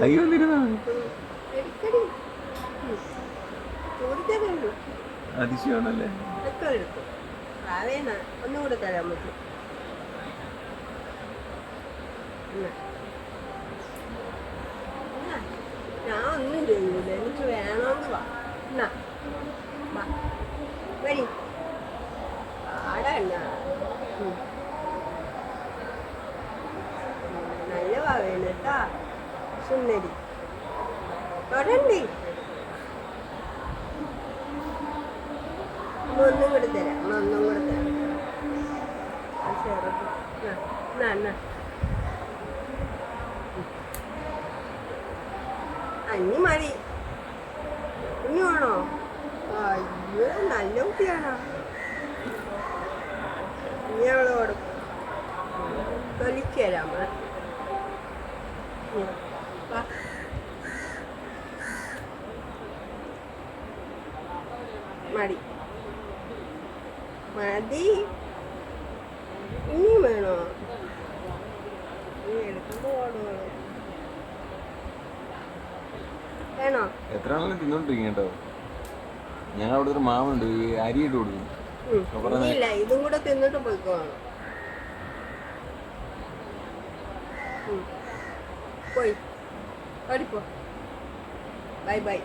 കൈ ഉള്ളൂ അതിശയമാണല്ലേ? ഒന്നുകൂടെ തരാൻ പറ്റും. ഞാൻ ഒന്നും ചെയ്യൂല. എനിക്ക് വേണമെന്ന് വാ. എന്നാ. വരി. വാവേന കേട്ടാ സുന്ദരി. തൊടണ്ടി. ഒന്നും കൂടി തരാം. ഒന്നും കൂടി തരാം. ആ ചെറുത് എന്നാ എന്നാ. അന്നി മതി. ഇനി വേണോ? അയ്യോ നല്ല കുട്ടിയാണോ? ഇനി അവൾ കൊടുക്കും തൊലിച്ചു തരാം വാ. മതി ഇനിയും വേണോ? എത്ര ആണെങ്കിലും തിന്നോണ്ടിരിക്കും കേട്ടോ ഞാൻ അവിടെ ഒരു മാവുണ്ട് അരി ഇട്ട് കൊടുക്കും. ഇതും കൂടെ തിന്നിട്ട് പോയിക്കോണം. പോയി. ഓടിപ്പോ ബൈ ബൈ.